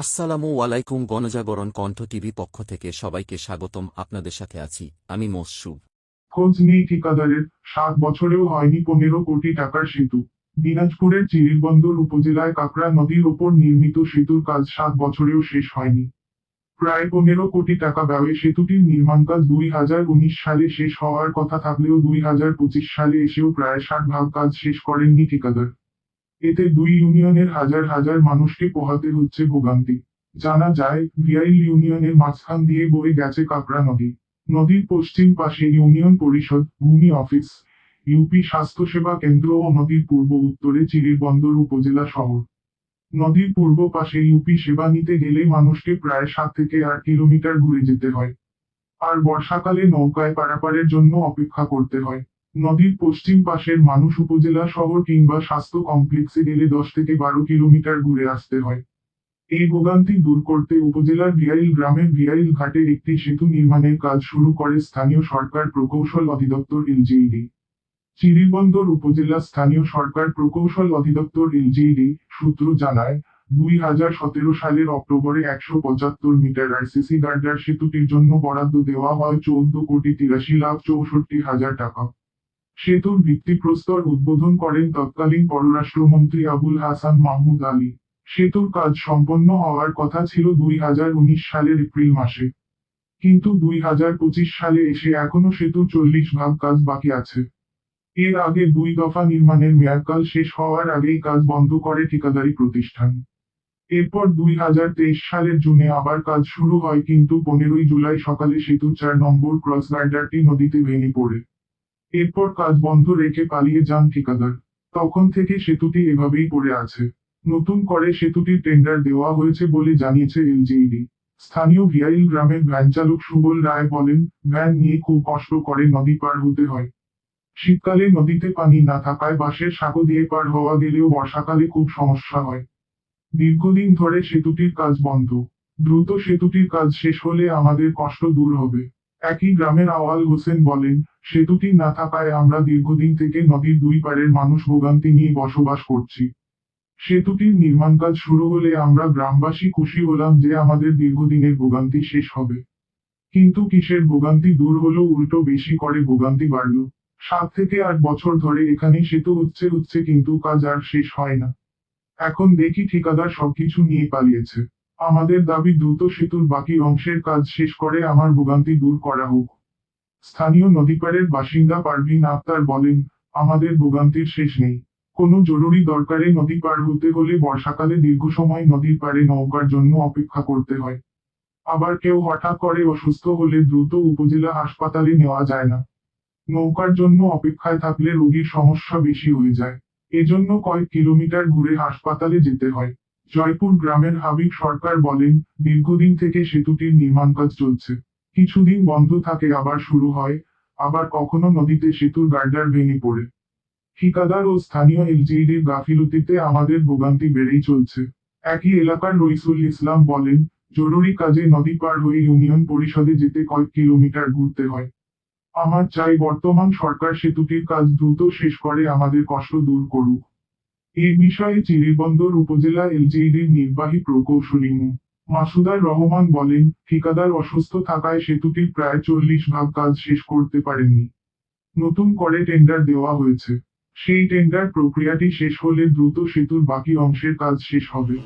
আসসালামু আলাইকুম গণজাগরণ কণ্ঠ টিভি পক্ষ থেকে সবাইকে স্বাগতম, আপনাদের সাথে আছি আমি মসুব খোঁজ নেই ঠিকাদারের সাত বছরেও হয়নি পনেরো কোটি টাকার সেতু। দিনাজপুরের চিরিরবন্দর উপজেলায় কাকড়া নদীর ওপর নির্মিত সেতুর কাজ সাত বছরেও শেষ হয়নি। প্রায় পনেরো কোটি টাকা ব্যয়ে সেতুটির নির্মাণ কাজ দুই হাজার উনিশ সালে শেষ হওয়ার কথা থাকলেও দুই হাজার পঁচিশ সালে এসেও প্রায় ষাট ভাগ কাজ শেষ করেননি ঠিকাদার। এতে দুই ইউনিয়নের হাজার হাজার মানুষকে পোহাতে হচ্ছে ভোগান্তি। জানা যায় ভিআইল ইউনিয়নের মাঝখান দিয়ে বয়ে গেছে কাকড়া নদী। নদীর পশ্চিম পাশে ইউনিয়ন পরিষদ, ভূমি অফিস, ইউপি স্বাস্থ্যসেবা কেন্দ্র ও নদীর পূর্ব উত্তরে চিরিরবন্দর উপজেলা শহর। নদীর পূর্ব পাশে ইউপি সেবা নিতে গেলে মানুষকে প্রায় সাত থেকে আট কিলোমিটার ঘুরে যেতে হয়। আর বর্ষাকালে নৌকায় পারাপারের জন্য অপেক্ষা করতে হয়। নদীর পশ্চিম পাশের মানুষ উপজেলা শহর কিংবা স্বাস্থ্য কমপ্লেক্সে গেলে দশ থেকে বারো কিলোমিটার ঘুরে আসতে হয়। এই ভোগান্তি দূর করতে উপজেলার ভিয়াইল গ্রামের ভিয়াইল ঘাটে একটি সেতু নির্মাণের কাজ শুরু করে স্থানীয় সরকার প্রকৌশল অধিদপ্তর এলজিইডি। চিরিবন্দর উপজেলা স্থানীয় সরকার প্রকৌশল অধিদপ্তর এলজিইডি সূত্র জানায়, দুই হাজার সতেরো সালের অক্টোবরে একশো পঁচাত্তর মিটার আরসিসি গার্ডার সেতুটির জন্য বরাদ্দ দেওয়া হয় চৌদ্দ কোটি তিরাশি লাখ চৌষট্টি হাজার টাকা। সেতুর ভিত্তিপ্রস্তর উদ্বোধন করেন তৎকালীন পররাষ্ট্রমন্ত্রী আবুল হাসান মাহমুদ আলী। সেতুর কাজ সম্পন্ন হওয়ার কথা ছিল দুই হাজার উনিশ সালের এপ্রিল মাসে। কিন্তু দুই হাজার পঁচিশ সালে এসে এখনও সেতুর চল্লিশ ভাগ কাজ বাকি আছে। এর আগে দুই দফা নির্মাণের মেয়াদকাল শেষ হওয়ার আগেই কাজ বন্ধ করে ঠিকাদারি প্রতিষ্ঠান। এরপর দুই হাজার তেইশ সালের জুনে আবার কাজ শুরু হয় কিন্তু পনেরোই জুলাই সকালে সেতুর চার নম্বর ক্রস গার্ডারটি নদীতে ভেঙে পড়ে। এরপর কাজ বন্ধ রেখে পালিয়ে যান ঠিকাদার। তখন থেকে সেতুটি এভাবেই পড়ে আছে। নতুন করে সেতুটির টেন্ডার দেওয়া হয়েছে বলে জানিয়েছে এলজিইডি স্থানীয় ভিআইল গ্রামের ভ্যান চালক সুবল রায় বলেন, ভ্যান নিয়ে খুব কষ্ট করে নদী পার হতে হয়। শীতকালে নদীতে পানি না থাকায় বাঁশের সাঁকো দিয়ে পার হওয়া গেলেও বর্ষাকালে খুব সমস্যা হয়। দীর্ঘদিন ধরে সেতুটির কাজ বন্ধ। দ্রুত সেতুটির কাজ শেষ হলে আমাদের কষ্ট দূর হবে। একই গ্রামের আওয়াল হোসেন বলেন, সেতুটি না থাকায় আমরা দীর্ঘদিন থেকে নদীর দুই পারের মানুষ ভোগান্তি নিয়ে বসবাস করছি। সেতুটির নির্মাণ কাজ শুরু হলে আমরা গ্রামবাসী খুশি হলাম যে আমাদের দীর্ঘদিনের ভোগান্তি শেষ হবে। কিন্তু কিসের ভোগান্তি দূর হলো উল্টো বেশি করে ভোগান্তি বাড়লো। সাত থেকে আট বছর ধরে এখানে সেতু হচ্ছে হচ্ছে কিন্তু কাজ আর শেষ হয় না। এখন দেখি ঠিকাদার সবকিছু নিয়ে পালিয়েছে। আমাদের দাবি দ্রুত সেতুর বাকি অংশের কাজ শেষ করে আমার ভোগান্তি দূর করা হোক। স্থানীয় নদীপাড়ের বাসিন্দা পারভিন আক্তার বলেন, আমাদের ভোগান্তির শেষ নেই। কোনো জরুরি দরকারে নদী পার হতে হলে বর্ষাকালে দীর্ঘ সময় নদীর পাড়ে নৌকার জন্য অপেক্ষা করতে হয়। আবার কেউ হঠাৎ করে অসুস্থ হলে দ্রুত উপজেলা হাসপাতালে নেওয়া যায় না। নৌকার জন্য অপেক্ষায় থাকলে রোগীর সমস্যা বেশি হয়ে যায়। এজন্য কয়েক কিলোমিটার ঘুরে হাসপাতালে যেতে হয়। জয়পুর গ্রামের হাবিব সরকার বলেন, দীর্ঘদিন থেকে সেতুটির নির্মাণ কাজ চলছে। কিছুদিন বন্ধ থাকে, আবার শুরু হয়। আবার কখনো নদীতে সেতুর গার্ডার ভেঙে পড়ে। ঠিকাদার ও স্থানীয় এলজিইডির গাফিলতিতে আমাদের ভোগান্তি বেড়েই চলছে। একই এলাকার রইসুল ইসলাম বলেন, জরুরি কাজে নদী পার হয়ে ইউনিয়ন পরিষদে যেতে কয়েক কিলোমিটার ঘুরতে হয়। আমার চাই বর্তমান সরকার সেতুটির কাজ দ্রুত শেষ করে, আমাদের কষ্ট দূর করুক। এই বিষয়ে চিরিবন্দর উপজেলা এলজিইডির নির্বাহী প্রকৌশলী মু. মাসুদার রহমান বলেন, ঠিকাদার অসুস্থ থাকায় সেতুটির প্রায় চল্লিশ ভাগ কাজ শেষ করতে পারেননি নতুন করে টেন্ডার দেওয়া হয়েছে। সেই টেন্ডার প্রক্রিয়াটি শেষ হলে দ্রুত সেতুর বাকি অংশের কাজ শেষ হবে।